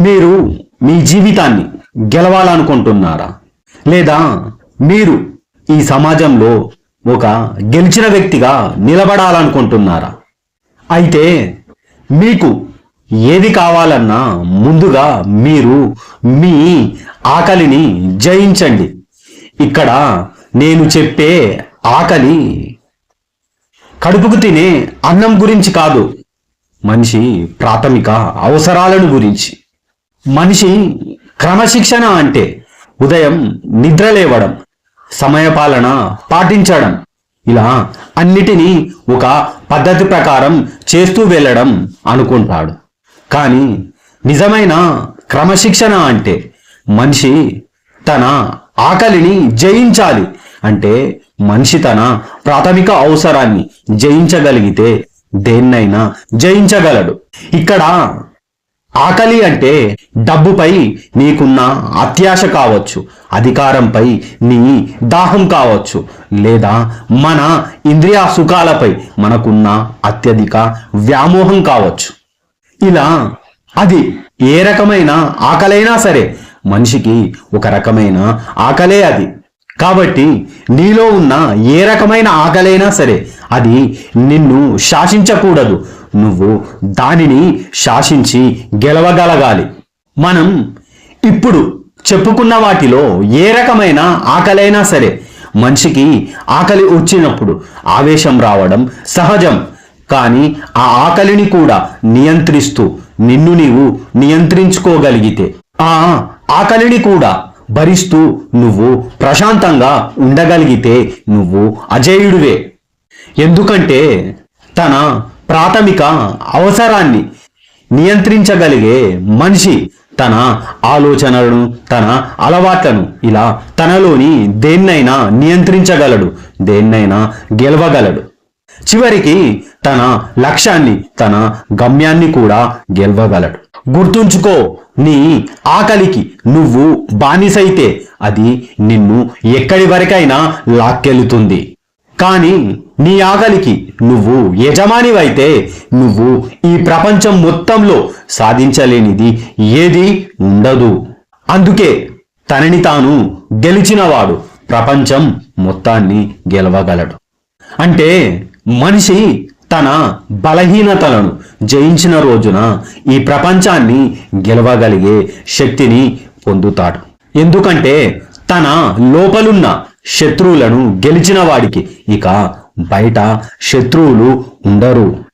మీరు మీ జీవితాన్ని గెలవాలనుకుంటున్నారా? లేదా మీరు ఈ సమాజంలో ఒక గెలిచిన వ్యక్తిగా నిలబడాలనుకుంటున్నారా? అయితే మీకు ఏది కావాలన్నా ముందుగా మీరు మీ ఆకలిని జయించండి. ఇక్కడ నేను చెప్పే ఆకలి కడుపుకు తినే అన్నం గురించి కాదు మనిషి ప్రాథమిక అవసరాలను గురించి. మనిషి క్రమశిక్షణ అంటే ఉదయం నిద్ర లేవడం సమయపాలన పాటించడం. ఇలా అన్నిటినీ ఒక పద్ధతి ప్రకారం చేస్తూ వెళ్ళడం అనుకుంటాడు. కానీ నిజమైన క్రమశిక్షణ అంటే మనిషి తన ఆకలిని జయించాలి. అంటే మనిషి తన ప్రాథమిక అవసరాన్ని జయించగలిగితే దేన్నైనా జయించగలడు. ఇక్కడ ఆకలి అంటే డబ్బుపై నీకున్న అత్యాశ కావచ్చు అధికారంపై నీ దాహం కావచ్చు లేదా మన ఇంద్రియ సుఖాలపై మనకున్న అత్యధిక వ్యామోహం కావచ్చు. ఇలా అది ఏ రకమైన ఆకలైనా సరే మనిషికి ఒక రకమైన ఆకలే అది. కాబట్టి నీలో ఉన్న ఏ రకమైన ఆకలైనా సరే అది నిన్ను శాసించకూడదు. నువ్వు దానిని శాసించి గెలవగలగాలి. మనం ఇప్పుడు చెప్పుకున్న వాటిలో ఏ రకమైన ఆకలైనా సరే మనిషికి ఆకలి వచ్చినప్పుడు ఆవేశం రావడం సహజం. కానీ ఆ ఆకలిని కూడా నియంత్రిస్తూ నిన్ను నీవు నియంత్రించుకోగలిగితే ఆ ఆకలిని కూడా భరిస్తూ నువ్వు ప్రశాంతంగా ఉండగలిగితే నువ్వు అజేయుడివే. ఎందుకంటే తన ప్రాథమిక అవసరాన్ని నియంత్రించగలిగే మనిషి తన ఆలోచనలను తన అలవాట్లను ఇలా తనలోని దేన్నైనా నియంత్రించగలడు దేన్నైనా గెలవగలడు. చివరికి తన లక్ష్యాన్ని తన గమ్యాన్ని కూడా గెలవగలడు. గుర్తుంచుకో నీ ఆకలికి నువ్వు బానిసైతే అది నిన్ను ఎక్కడి వరకైనా లాక్కెళుతుంది. కానీ నీ ఆకలికి నువ్వు యజమానివైతే నువ్వు ఈ ప్రపంచం మొత్తంలో సాధించలేనిది ఏది ఉండదు. అందుకే తనని తాను గెలిచినవాడు ప్రపంచం మొత్తాన్ని గెలవగలడు. అంటే మనిషి తన బలహీనతలను జయించిన రోజున ఈ ప్రపంచాన్ని గెలవగలిగే శక్తిని పొందుతాడు. ఎందుకంటే తన లోపలున్న శత్రువులను గెలిచిన వాడికి ఇక బయట శత్రువులు ఉండరు.